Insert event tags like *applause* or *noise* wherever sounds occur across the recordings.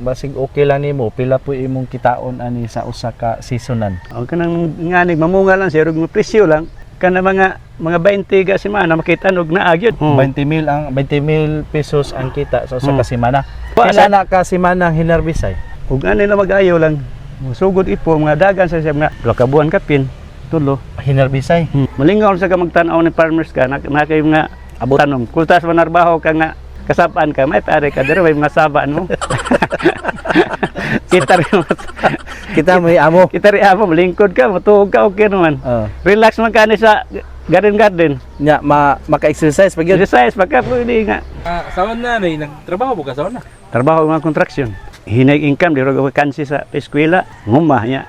basig okay lang nimo pila po imong kitaon ani sa usa ka seasonan. O kanang nganig mamunga lang siya, rug presyo lang. Kana mga mga 20 ka semana makita og naagyod. 20 mil ang 20 mil pesos ang kita sa usa Hmm. ka semana. Kaya na ka semana ang hinarbisay. Ug ano na magayo lang. Sugod ipo mga dagan sa siya mga buwan kapin. Tulo. Hinarbisay. Hmm. Malingaw sa ka magtan-aw ni farmers ka na, na kayo nga Abot. tanom. Kultas manarbaho ka nga kasapaan ka, may pare ka, dero may mga saba, no? *laughs* kita rin, Kita may amo. kita rin amo, malingkod ka, matuog ka, okay naman. Uh, Relax man ka ni sa garden garden. nya ma maka-exercise pag yun. Exercise, pagka pwede nga. Ah, saon na ni nagtrabaho po ka saon na. Trabaho mga construction. Hinay income, di ro vacancy sa eskwela, ngumah niya.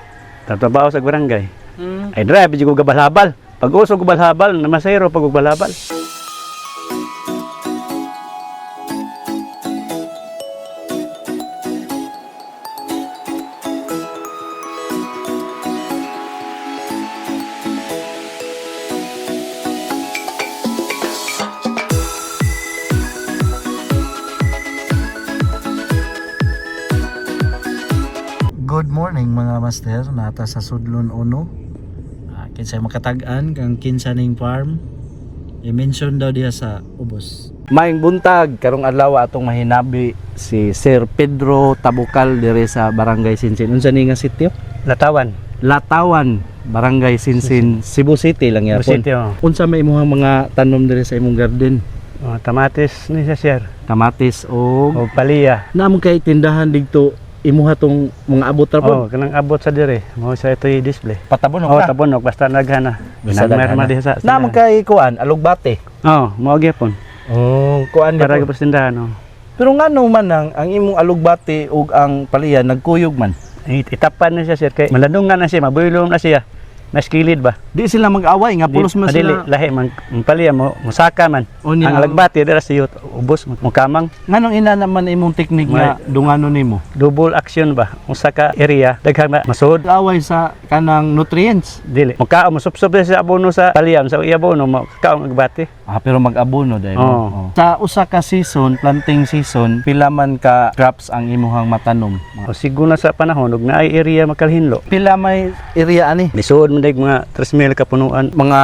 Tatrabaho sa barangay. Hmm. Ay drive, di ko gabal-habal. Pag uso gabal-habal, namasayro pag gabal-habal. Master, nata sa Sudlon Uno. Ah, kinsa makatag-an kang kinsa ning farm. I-mention daw diha sa ubos. Maing buntag karong adlaw atong mahinabi si Sir Pedro Tabukal dire sa Barangay Sinsin. Unsa ni nga sitio? Latawan. Latawan, Barangay Sinsin, Cebu City lang yapon. City, oh. Unsa may imong mga tanom dire sa imong garden? Oh, tamatis ni sa sir. Kamatis o O paliya. naman kay tindahan dito imuha tong mga abot ra Oh, kanang abot sa dire. Mo sa ito display. Patabon Oh, tabunok basta naghana. Basta ma diha sa. Naman kay kuan alugbate. Oh, mo gyapon. Oh, kuan Para Para gyapon sa tindahan oh. Pero ngano man ang ang imong alugbate ug ang paliyan nagkuyog man. It- Itapan na siya sir kay maladungan na siya, mabulong na siya. Mas kilid ba? Di sila mag-away nga pulos man Adili, sila. lahi man paliya mo, musaka man. O niya, ang lagbati dira sa yut, ubos mo kamang Nganong ina naman imong teknik nga dungano nimo? double action ba. Usa ka area daghang na masud. Away sa kanang nutrients. Dili. Mukha mo supsup sa abono sa paliyan sa iabono mo kaong agbati. Ah, pero mag-abono dahil. Oo. Oh. Sa usa ka season, planting season, pila man ka crops ang imuhang matanom? O siguro na sa panahon ug naay area makalhinlo. Pila may area ani? Lisod man dag mga 3,000 ka punuan. Mga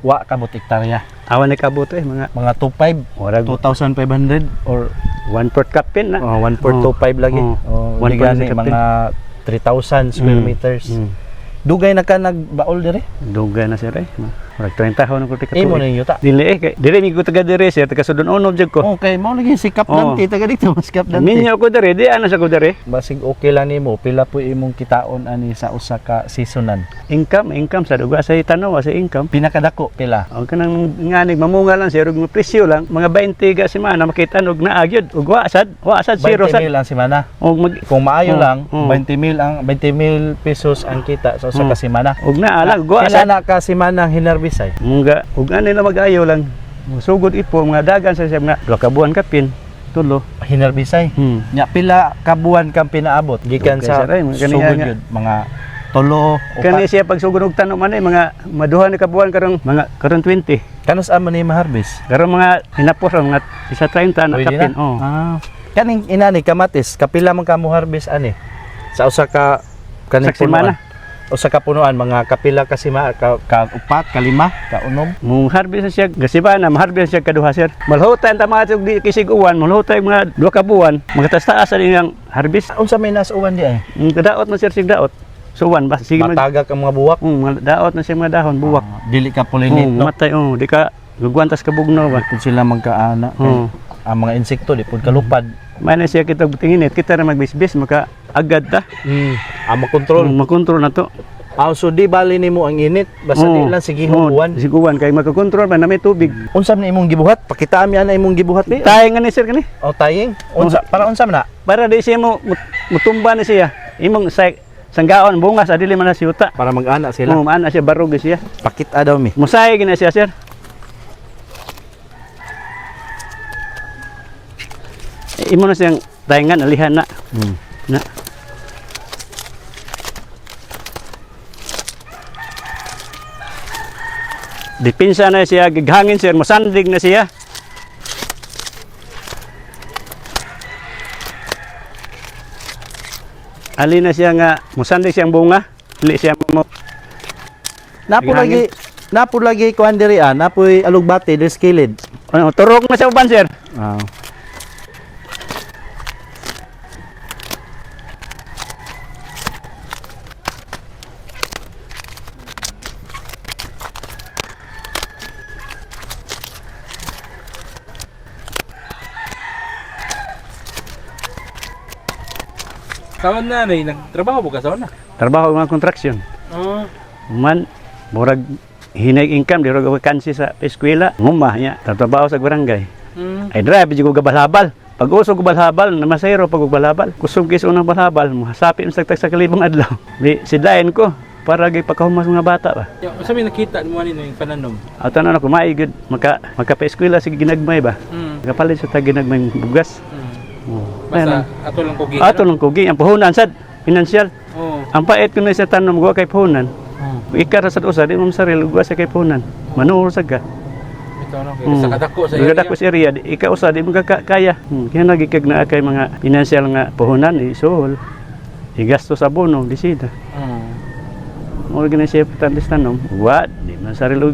wa ka bot hektarya. Awan ni kabot eh mga Mga 25, Warag 2,500 or one fourth kapin na. oh, 1.25 lagi. Oo. Oh, One di point gani, sa kapin. mga 3,000 square Mm. meters. Mm. Dugay na ka nagbaol dire? Dugay na sir eh. Warag 30 taon ko tika Imo na yuta. Dili eh kay dili mi ko taga dire sir taga sudon unob jud ko. Okay, mo lagi si Kap Oo. Dante taga dito, mas Kap Dante. Minyo ko dire, di ana sa ko dire. Basig okay lang nimo, pila po imong kitaon ani sa usa ka seasonan. Income, income sa duga sa itanaw sa income. Pinakadako pila. O kanang nganig mamunga lang sir ug presyo lang mga 20 ka semana makita og naagyod ug wa sad, wa sad zero 20 sad. mil ang semana. Og mag Kung maayo Oo, lang, oo. 20 mil ang 20 mil pesos ang kita sa usa ka semana. og naala ug wa Pila sad. na ka semana ang hinarbisay? Mga ug ano na magayo lang. Sugod ipo mga dagan sa siya mga duha ka buwan kapin. Tulo. Hinarbisay. Hmm. Nya pila ka buwan kang pinaabot gikan Okay, sa sir, ay, mga sugod nga. yun, mga tulo o Kani siya pag sugod og tanom man eh mga maduha ni ka buwan karong mga karon 20. Kanos amo ni maharbis? Karon mga hinapos mga isa 30 na kapin. Oh. Ah. Kaning inani kamatis, kapila man ka mo harvest ani? Sa usa ka kaning semana? Punuan. Usa ka punuan mga kapila ka sima ka, ka upat, ka lima, ka unom. Mung harvest siya, gasiba na, maharvest siya kaduha sir. Malhutan ta mga tug di kisig uwan, malhutan mga duha ka buwan, magatas-taas sa niyang harvest. Unsa may nasuwan di ay? Ang daot na sir sig daot. So uwan ba sige mag Matagak ang mga buwak. um, mga daot na siya mga dahon buwak. Ah, dili ka pulinit no. matay oh, di ka gugwantas ka bugnaw ba. Kung sila magkaana. Oh. Ang mga insekto di pud kalupad. May na siya kita tingin kita na magbisbis maka agad ta. Mm. Ah, makontrol. Kung makontrol na to. Ah, so di bali nimo ang init basta Oo. lang sige Oo, uwan. Sige uwan kay makakontrol ba na may tubig. Unsa man imong gibuhat? Pakita mi ana imong gibuhat di. Tayo nga ni sir kani. O taying. Unsa para unsa man na? Para di siya mo mut- mutumba ni siya. Imong sa sanggaon bunga sa dili man na siyuta. Para mag-ana sila. Mo man na siya barog siya. Pakita daw mi. Musay gina siya sir. Imo na siyang taingan alihan na. Hmm. Na. Dipinsa na siya, gighangin sir, masandig na siya. ali na siya nga musandi siyang bunga, dili siya mo Napo lagi napo lagi kuan diri ah, napoy alugbati diri sa kilid. ano, turok na siya uban sir. Ah. Kaon na rin, nagtrabaho po ka sa una. Trabaho mga kontraksyon. Oo. Man, murag hinay income, di ro vacancy sa eskwela. Ngumah niya, tatrabaho sa barangay. Mm. Ay drive, di ko gabalhabal. Pag uso ko balhabal, namasayro pag balhabal. Kusog kiso ng balhabal, mahasapin sa tag sa kalibang adlaw. *laughs* Di, sidayin ko, para gay pagkahumas mga bata ba. Ya, sa may nakita mo ano yung pananom. At ano ako, maigid, maka, magkapa-eskwela, sige ginagmay ba. Mm. Kapalit sa tag ginagmay bugas. Mm. Basta ato lang kugi. Ato lang kugi, ang puhunan sad, financial. Oo. Ang pait ko na sa tanom, guwa kay puhunan. Oo. Ikar sa usa, di mo sarili, guwa sa kay puhunan. Manuhol sa ka. Ito no, kaya Hmm. sa kadako sa Sa kadako sa area, ikaw usa, di mo ka kaya. Hmm. Kaya nagikag na kay mga financial nga puhunan, isuhol. Igasto sa abono, di sida. Mm. Mo gina siya tantis tanom, guwa, di man sarili.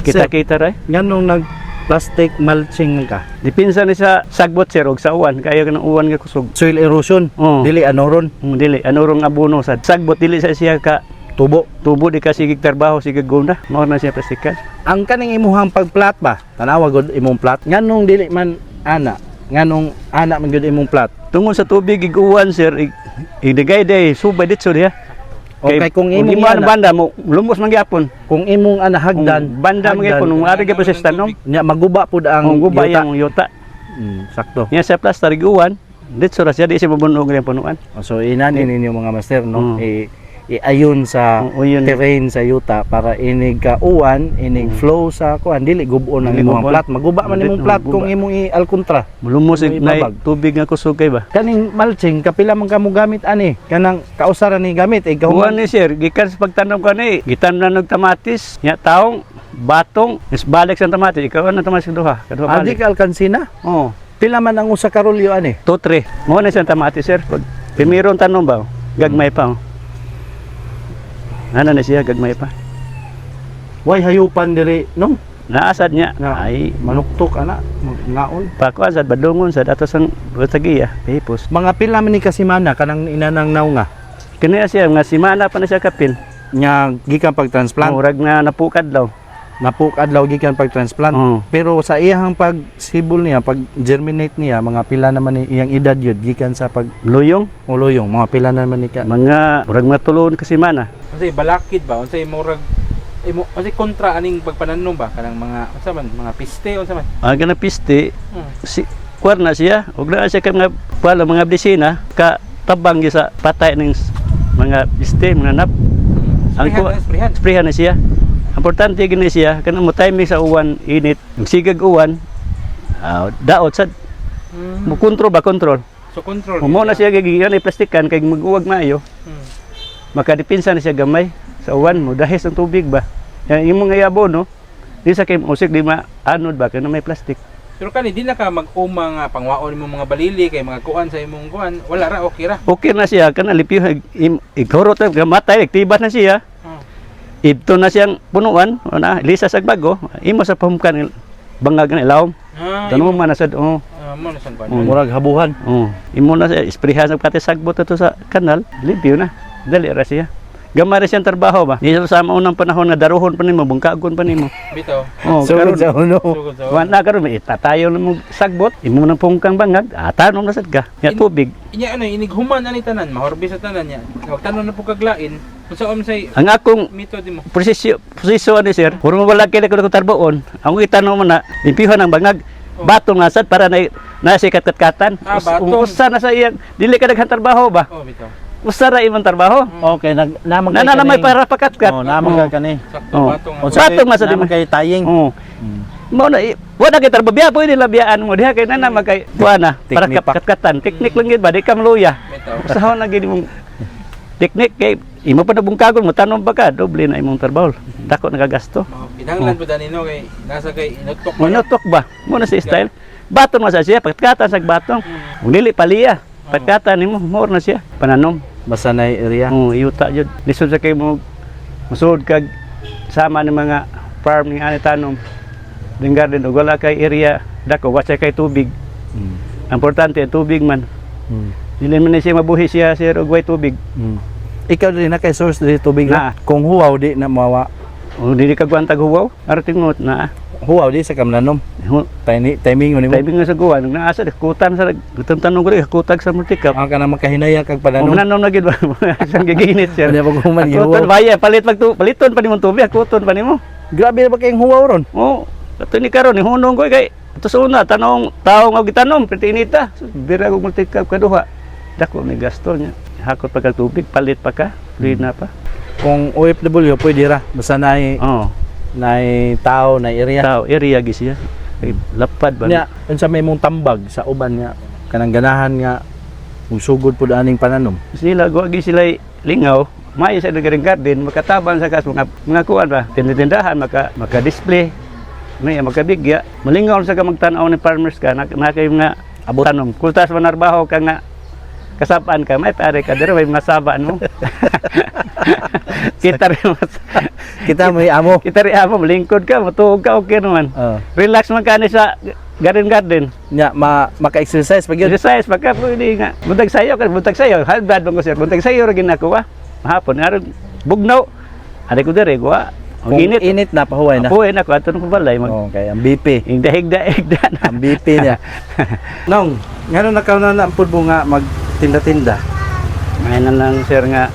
Kita-kita ray. Nganong nag plastic mulching ka. Dipinsa ni sa sagbot sir og sa uwan, kaya ka ng uwan nga kusog. Soil erosion. Oo. Dili anoron Hmm, dili, ano rong abono sad. Sagbot dili sa siya ka tubo. tubo di ka sigig trabaho sigig guna. Mao na siya plastikan. Ang kaning imuhang pagplat ba? Tanawa gud imong plat. Nganong dili man ana? Nganong ana man gud imong plat? Tungod sa tubig iguan sir, ig- idigay day subay ditso diha. Okay, kung imong imong banda mo lumos man gyapon. kung imong ana hagdan, Kung banda man gyapon mo ari pa sa tanom. nya maguba pud ang Ang guba yuta. yang yuta. Mm, sakto. Nya sa plaster iguan, ditso ra siya di siya mabunog ng punuan. So inani ninyo mga master no, Mm. i iayon sa yun. terrain sa yuta para inig ka uwan, inig flow sa kuan dili gubo ng Dili imong plat. Maguba man imong plat kung imong i-alkontra. Lumos May ig na tubig nga kusog kay ba. Kaning mulching kapila man kamo gamit ani? Kanang kausaran ni gamit eh Kuha gahuman. ni sir, gikan sa pagtanom ka ni, gitan na ng tamatis, nya taong, batong, is balik sa tamatis, ikaw ang tamatis kaduha, kaduha Adi balik. ka alkansina. Oo, Pila man ang usa ka rolyo ani? 2 3. Mo na siya tamatis sir. Pag pimiron tanom ba, gagmay pa. oh. Ano na siya, gagmay pa. Way hayupan diri no? Naasad niya, Nga. ay, Manuktok ana, ngaon. pakuan sad, badungon sad, ato sang butagiya, pipos. Mga pila man ni kasimana kanang inanang naw nga. Kaniya siya, nga simana pa na siya kapin. Nya gikan pagtransplant. Murag na napukad daw. Napuk adlaw gikan pagtransplant. Oo. Pero sa iyang pag sibol niya, pag germinate niya, mga pila naman ni iyang edad yun gikan sa pag Luyong, uluyong, mga pila naman ni ka. mga, murag matulon kasi mana. Unsay balakid ba? Unsay murag imo unsay kontra aning pagpananom ba kanang mga unsa man mga piste unsa man. Aga na piste, Hmm. si kuwar na siya ug naa siya kay mga pala mga bisina ka tabang sa patay ng s- mga biste mga nap Ang Sprihan, ku- sprihan. sprayhan na siya importante gini siya kanang mo timing sa uwan init ug sigag uwan ah, daot sad Hmm. mo kontrol ba kontrol So control. mo na siya gigigan ay plastikan kay mag-uwag maayo Hmm. makadipinsa na siya gamay sa uwan mo dahil sa tubig ba yan yung mga yabo no di sa kay musik di maanod ba kay may plastic Pero kani di na ka mag-uma nga pangwaon mo mga balili kay mga kuan sa imong kuan, wala ra okay ra. okay na siya kana lipiw igorot na matay tibat na siya Hmm. Ito na siyang punuan, na, lisa sa bago, imo sa pamkan bangag na ilawom. Ah, Tanong mo man na sad, oh, ah, mo na sang kuan. Mm. Murag habuhan. oh. Imo na siya, isprihan sa pati sagbot ito sa kanal, limpyo na. Dali ra siya. Gamay siyang trabaho ba? Di sa maunang panahon na daruhon pa nimo, bungkagon pa nimo. Bitaw. Oh, Sugod karon sa uno. Sa Wala karon itatayo na mo sagbot, imo nang pungkang bangag, atanom na sad ka. Ya In- tubig. Inya ano inighuman ani tanan, mahorbi sa tanan niya. Wag tanon na po kaglain. Unsa um say Ang akong method mo? prosesyo prosesyo ani sir puro mo wala kay ko tarboon ang itanong mo na limpihan ng bangag bato nga sad para na na si kat-katan Ah, batong. usa na sa iyang dili ka daghan trabaho ba Oh, bitaw. Usa ra imong trabaho Okay, nag namang na na may para pakatkat Oh, namang ka kani. Sakto Oh. batong. O, nga. sa- namang kay taying. oh mo na wala kay trabaho biya pwede labiyaan mo diha kay nana magkay buana para katkatan teknik lang gid ba di ka maluya Bitaw. usahaw na gid imong teknik kay imo pa na bungkagon mo tanom ba ka doble na imong trabaho dako nagagasto Mao, Pinanglan po danino kay nasa kay inutok Mo man. nutok ba? Mo na si style. Baton mo sa siya, pagkatan sa batong. Kung dili paliya. Pagkata nimo mo na siya pananom. Basta na area. Oh, yuta jud. Lisod sa kay mo musud kag sama ng mga farm ni ani tanom. Ding garden ug wala kay area dako wa siya kay tubig. Mm. Importante ang tubig man. Mm. Dili man na siya mabuhi siya sir og way tubig. Mm. Ikaw din na kay source dili tubig na. Na. Kung huwaw di na mawa. O dili ka guantag huwaw. Aro tingot na. Huwaw di sa kamlanom. Tiny timing mo nimo. Tabi nga sa guwan, nung naasa di kutan sa gutan tanong ko kutag sa multikap. Ang kana makahinaya kag Ano pananom. nanom na gid *laughs* ba? Isang giginit sir. Ano ba kuman Kuton huwaw? baya, palit pag paliton pa nimong tubig, kuton pa nimo. Grabe ba kayong huwaw ron? Oh, kato ni karon ni hunong ko kay Ito sa una, tanong, tao nga gitanom, pertinita. Bira ko multikap kaduha. Dako may gasto niya. Hakot pa kag tubig, palit pa ka, na pa. Kung OFW pwede ra basta na Oh, na tao na area. tao, area gis. Kay lapad ba? Nya, unsa may mong tambag sa uban nga kanang ganahan nga musugod pud aning pananom. sila go gi sila lingaw may sa garing garden makatabang sa kas mga mga kuan ba tindahan maka maka-display may makabigya malingaw sa ka magtan-aw ni farmers ka na, na kay mga Abot. tanom kultas manarbaho ka nga kasapaan ka may pare ka dere may mga saba no *laughs* kita rin mas Kita may amo. kita rin amo lingkod ka matuog ka okay naman Uh, relax man ka ni sa garden garden nya ma maka-exercise pag yun. Exercise pagka pwede nga. Buntag sayo ka, buntag sayo. Halbad mo ko sir. Buntag sayo ra ginakuha. Mahapon aron bugnaw. Ari ko dire ko. Kung Ang init. init na pahuway na. Apuin ako ato ko balay mag Oh, kay ang BP. higda higda higda na. Ang BP niya. *laughs* Nong, ngano na kaw na nampud mo nga magtinda-tinda? May na lang sir nga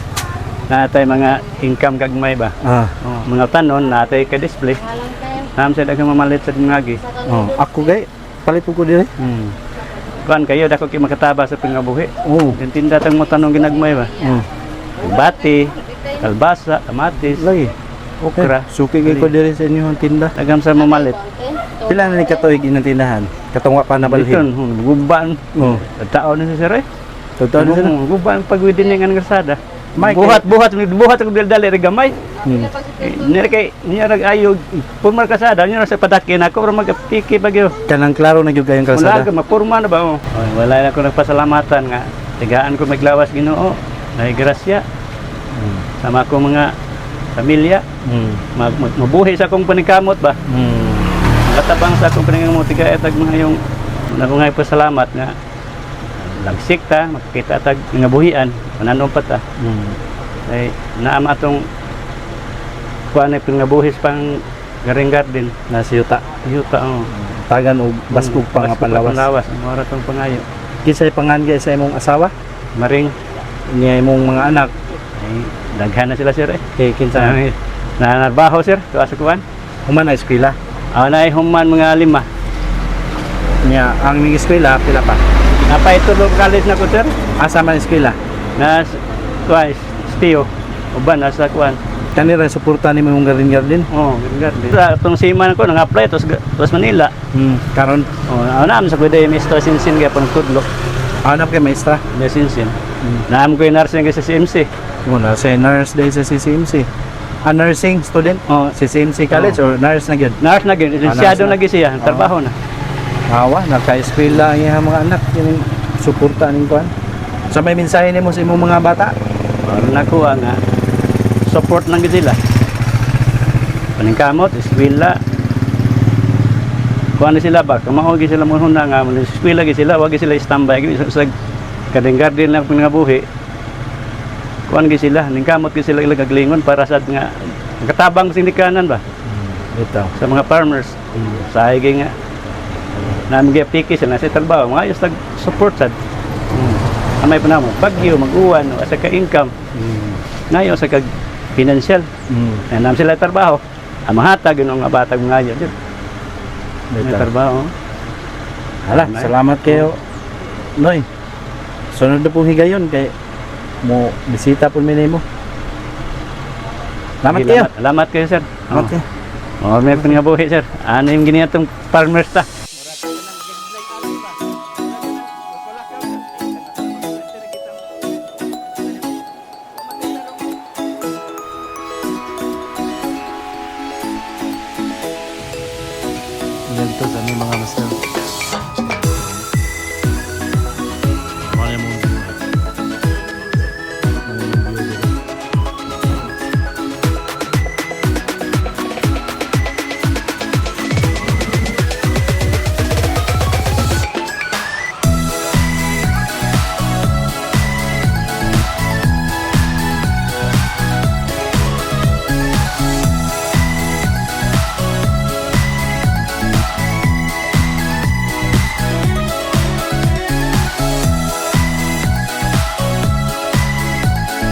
natay mga income kagmay ba. Ah. Oh, mga tanon natay ka display. Nam sa daghang mamalit sa ngagi. Oh, ako gay palit ko dire. Hmm. Kuan kayo dako kay makataba sa pingabuhi. Oh. Yung tinda tang mo tanong ginagmay ba. Mm. Bati, kalbasa, kamatis, Lagi. okra. Suki gay ko dire sa inyong tinda. Dagam sa mamalit. Pila na ni katuig inang tindahan? Katong wa pa Balhin. nabalhin. Guban. Oh. Tao na si Sir eh. Totoo na sila. Guban pag nga ng kasada. May buhat, buhat, buhat ako dali ri gamay. Hmm. Nira kay niya rag ayo purma kasada niya sa padakin ako ra magapiki bagyo. Kanang klaro na gyud kayong Wala kalsada. ka mapurma na ba oh. Oy, wala na ko nagpasalamatan nga. Tigaan ko maglawas Ginoo. Nay grasya Mm. sama ko mga pamilya Mm. mag, mabuhi sa akong paningkamot ba. Mm. Katabang sa akong paningkamot tiga etag mga yung nakungay pasalamat nga lagsik ta makakita tag nga buhian mananom pa ta Mm. ay naama atong kuan ay pingabuhis pang garing garden Nasa yuta. yuta oh Tagan og baskog pa nga Baskog panlawas. panlawas ang oras tong pangayo Kinsay pangan sa imong asawa? maring Niya imong mga anak. ay daghan na sila sir eh Kay kinsa Ay, nanarbaho sir tuwa sa kuan human na eskwela. aw na human mga lima Niya ang ning eskwela pila pa. Napay tulog college na ko sir Asa man eskwela? na kuan stiyo uban nasa kuan Kani ra suporta nimo imong garden garden. oh garing garden sa itong siman ko nang apply tos tos Manila Hmm. Karon oh naam sa kuday Mr. Sinsin kaya pang tudlo hanap kay maestra. May Sinsin naam ko nursing kay sa CMC Mo na say nurse day sa CCMC. A nursing student oh CCMC college or nurse na gyud. nurse na gyud lisensyado na. na gyud siya trabaho na Awa, naka-eskwela ang iyang mga anak. Yung suporta ning kuan. Sa may mensahe nimo sa imong mga bata? Para nakuha nga support lang gid sila. Paningkamot, eskwela. Kuha na sila ba? Kamao gid sila mo huna nga eskwela gid sila, wag gid sila standby gid sa kadeng garden lang pingabuhi. Kuha gid sila, ningkamot gid sila ilang gaglingon para sa nga katabang sindikanan ba Ito. sa mga farmers. Sa higi nga namin gyud piki sila sa trabaho, mga ayos tag support sad. Amay pa namo, bagyo, mag-uwan, o sa ka-income. Ngayon sa kag financial, Mm. na sila trabaho. Ang mahatag yun ang batag mga yun. Yun, May trabaho. Hala, Salamat. salamat kayo. Noy. Sunod na pong higayon kay mo bisita po minimo. Salamat Sige, kayo. Salamat kayo, sir. Salamat kayo. Oh, may pingabuhi, sir. Ano yung giniyatong farmers ta?